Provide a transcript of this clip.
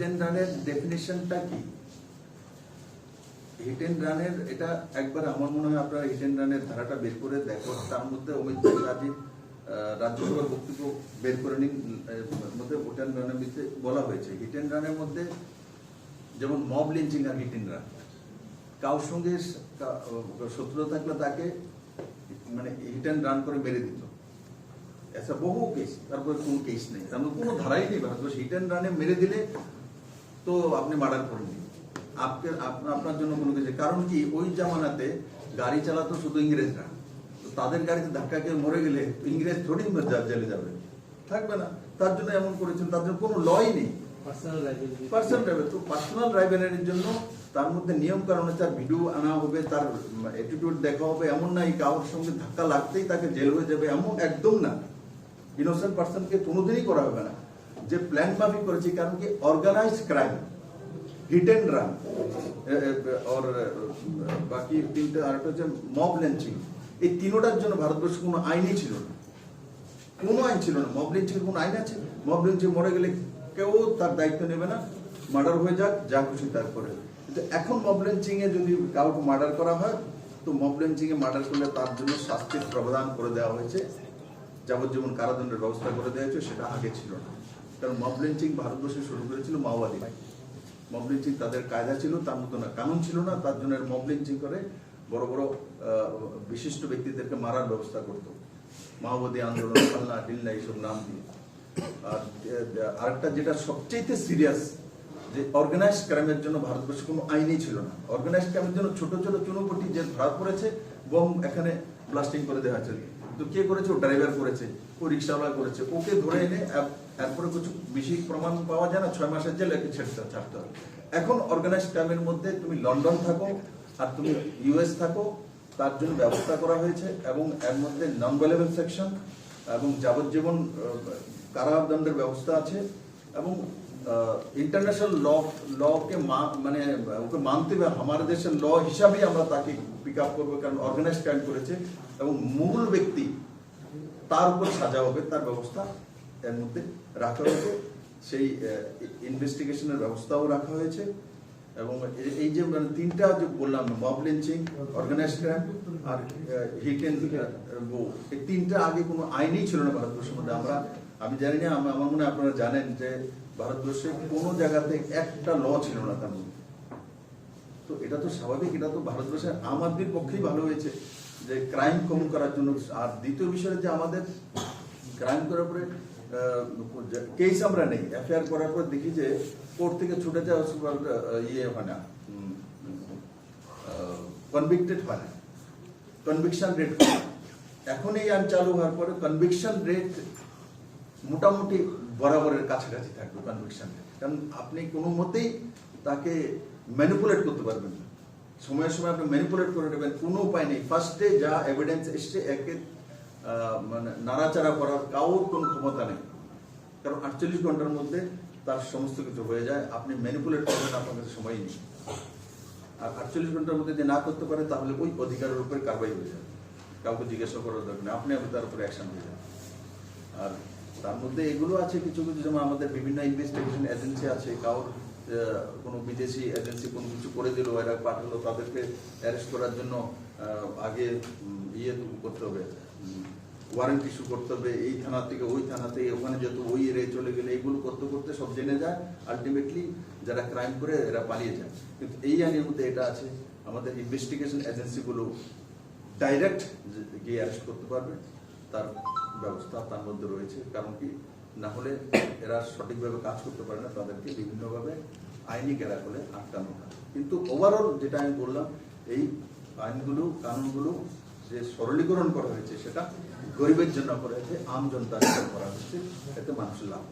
And রানের ডেফিনেশনটা কি? Hit রানের এটা একবার আমার মনে হয় আপনারা হিট রানের ধারাটা বের করে দেখো, তার মধ্যে অমিত ব্যানার্জি রাজ্যসভার বক্তব্য বের করে নিন মধ্যে হিট রানের মধ্যে বলা হয়েছে। হিট অ্যান্ড রানের মধ্যে যেমন মব লিঞ্চিং আর হিট অ্যান্ড রান কারোর সঙ্গে শত্রুতা থাকলে তাকে মানে হিট অ্যান্ড রান করে মেরে দিত। এসা বহু কেস তারপরে কোনো কেস নেই তার কোনো ধারাই নেই ভারতবর্ষ হিট অ্যান্ড রানে মেরে দিলে তো আপনি মার্ডার করেননি আপকে আপ- আপনার জন্য কোনো কিছু কারণ কি ওই জামানাতে গাড়ি চালাতো শুধু ইংরেজরা তো তাদের গাড়িতে ধাক্কা খেয়ে মরে গেলে ইংরেজ থোড়ি জেলে যাবে থাকবে না তার জন্য এমন করেছেন তার জন্য কোনো লই নেই পার্সোনাল ড্রাইভার তো পার্সোনাল ড্রাইভারের জন্য তার মধ্যে নিয়ম কারণে তার ভিডিও আনা হবে তার অ্যাটিটিউড দেখা হবে এমন নাই কারোর সঙ্গে ধাক্কা লাগতেই তাকে জেল হয়ে যাবে এমন একদম না ইনোসেন্ট পার্সনকে কোনোদিনই করা হবে না। যে প্ল্যান মাফিক করেছে, কারণ কি organise crime hit and run और বাকি তিনটা আরেকটা হচ্ছে মব লেঞ্চিং এই তিনোটার জন্য ভারতবর্ষে কোনো আইনই ছিল না। কোনো আইন ছিল না। মব লিঞ্চিং কোনো আইন আছে? মব লিঞ্চিং মরে গেলে কেউ তার দায়িত্ব নেবে না। মার্ডার হয়ে যাক, যা খুশি তারপরে কিন্তু এখন মব লিঞ্চিং এ যদি কাউকে মার্ডার করা হয়, তো মব লিঞ্চিং এ মার্ডার করলে তার জন্য শাস্তির প্রবধান করে দেওয়া হয়েছে। যাবজ্জীবন কারাদণ্ডের ব্যবস্থা করে দেওয়া হয়েছে সেটা আগে ছিল না। কারণ মব লিঞ্চিং ভারতবর্ষে শুরু করেছিল মাওবাদী। মব লিঞ্চিং তাদের কায়দা ছিল, তার মতো না, কানুন ছিল না, তার জন্য মব লিঞ্চিং করে বড় বড় বিশিষ্ট ব্যক্তিদেরকে মারার ব্যবস্থা করতো। মাওবাদী আন্দোলন পাল্লা ডিল্লা এইসব নাম দিয়ে। আর আরেকটা যেটা সবচেয়ে সিরিয়াস যে অর্গানাইজ ক্রাইমের জন্য ভারতবর্ষে কোনো আইনই ছিল না। অর্গানাইজ ক্রাইমের জন্য ছোট ছোট চুনোপটি যে ধরা পড়েছে বোম এখানে ব্লাস্টিং করে দেওয়া হয়েছে। তো কে করেছে? ও ড্রাইভার করেছে, ও রিক্সাওয়ালা করেছে। ওকে ধরে এনে এর- এরপরে কিছু বেশি প্রমাণ পাওয়া যায় না, ছয় মাসের জেলে একে ছেড়ে ছাড়তে হবে। এখন অর্গানাইজ ক্রাইমের মধ্যে তুমি লন্ডন থাকো আর তুমি ইউএস থাকো, তার জন্য ব্যবস্থা করা হয়েছে এবং এর মধ্যে নন ভ্যালেবল সেকশন এবং যাবজ্জীবন কারাদণ্ডের ব্যবস্থা আছে এবং ইন্টারন্যাশনাল ল লকে মানে ওকে মানতে হবে। আমার দেশের ল হিসাবেই আমরা তাকে পিক আপ করব, কারণ অর্গানাইজ ক্রাইম করেছে। এবং মূল ব্যক্তি তার উপর সাজা হবে, তার ব্যবস্থা এর মধ্যে রাখা হয়েছে। সেই ইনভেস্টিগেশনের ব্যবস্থাও রাখা হয়েছে। এবং এই যে মানে তিনটা যে বললাম মব লিঞ্চিং অর্গানাইজ ক্রাইম আর হিট এন্ড এই তিনটা আগে কোনো আইনই ছিল না ভারতবর্ষের মধ্যে। আমরা, আমি জানি না, আমার মনে হয় আপনারা জানেন যে ভারতবর্ষে কোনো জায়গাতে একটা ল ছিল না তার মধ্যে। তো এটা তো স্বাভাবিক, এটা তো ভারতবর্ষের আম আদমির পক্ষেই ভালো হয়েছে যে ক্রাইম কম করার জন্য আর দ্বিতীয় বিষয় যে আমাদের ক্রাইম করার পরে কেস আমরা নেই। এফআইআর করার পর দেখি যে কোর্ট থেকে ছুটে যাওয়া ইয়ে হয় না কনভিক্টেড হয় না। কনভিকশন রেট এখন এই আইন চালু হওয়ার পরে কনভিকশন রেট মোটামুটি বরাবরের কাছাকাছি থাকবে কনভিকশন রেট কারণ আপনি কোনো মতেই তাকে ম্যানিপুলেট করতে পারবেন না। সময়ের সময় আপনি ম্যানিপুলেট করে নেবেন কোনো উপায় নেই। ফার্স্টে যা এভিডেন্স এসছে একে মানে নাড়াচাড়া করার কাউর কোনো ক্ষমতা নেই। কারণ আটচল্লিশ ঘণ্টার মধ্যে তার সমস্ত কিছু হয়ে যায়। আপনি ম্যানিপুলেট করবেন আপনার কাছে সময় নেই। আর আটচল্লিশ ঘণ্টার মধ্যে যদি না করতে পারে তাহলে ওই অধিকারের উপরে কারবাই হয়ে যাবে কাউকে জিজ্ঞাসা করার দরকার নেই। আপনি আপনি তার উপরে অ্যাকশন হয়ে যাবে আর তার মধ্যে এগুলো আছে কিছু কিছু যেমন আমাদের বিভিন্ন ইনভেস্টিগেশন এজেন্সি আছে আহ, কোনো বিদেশি এজেন্সি কোনো কিছু করে দিল, এরা পাঠালো, তাদেরকে অ্যারেস্ট করার জন্য আগে ইয়ে করতে হবে ওয়ারেন্ট ইস্যু করতে হবে, এই থানা থেকে ওই থানা থেকে, ওখানে যত ওই এরিয়া চলে গেলে এইগুলো করতে করতে সব জেনে যায় আলটিমেটলি যারা ক্রাইম করে এরা পালিয়ে যায়। কিন্তু এই আইনের মধ্যে এটা আছে, আমাদের ইনভেস্টিগেশন এজেন্সিগুলো ডাইরেক্ট গিয়ে অ্যারেস্ট করতে পারবে, তার ব্যবস্থা তার মধ্যে রয়েছে, কারণ কি না হলে এরা সঠিকভাবে কাজ করতে পারে না, তাদেরকে বিভিন্নভাবে আইনি করে আটকানো হয়। কিন্তু ওভারঅল যেটা আমি বললাম, এই আইনগুলো, কানুনগুলো যে সরলীকরণ করা হয়েছে, সেটা গরিবের জন্য করা হয়েছে, আম জনতার জন্য করা হয়েছে, এতে মানুষের লাভ।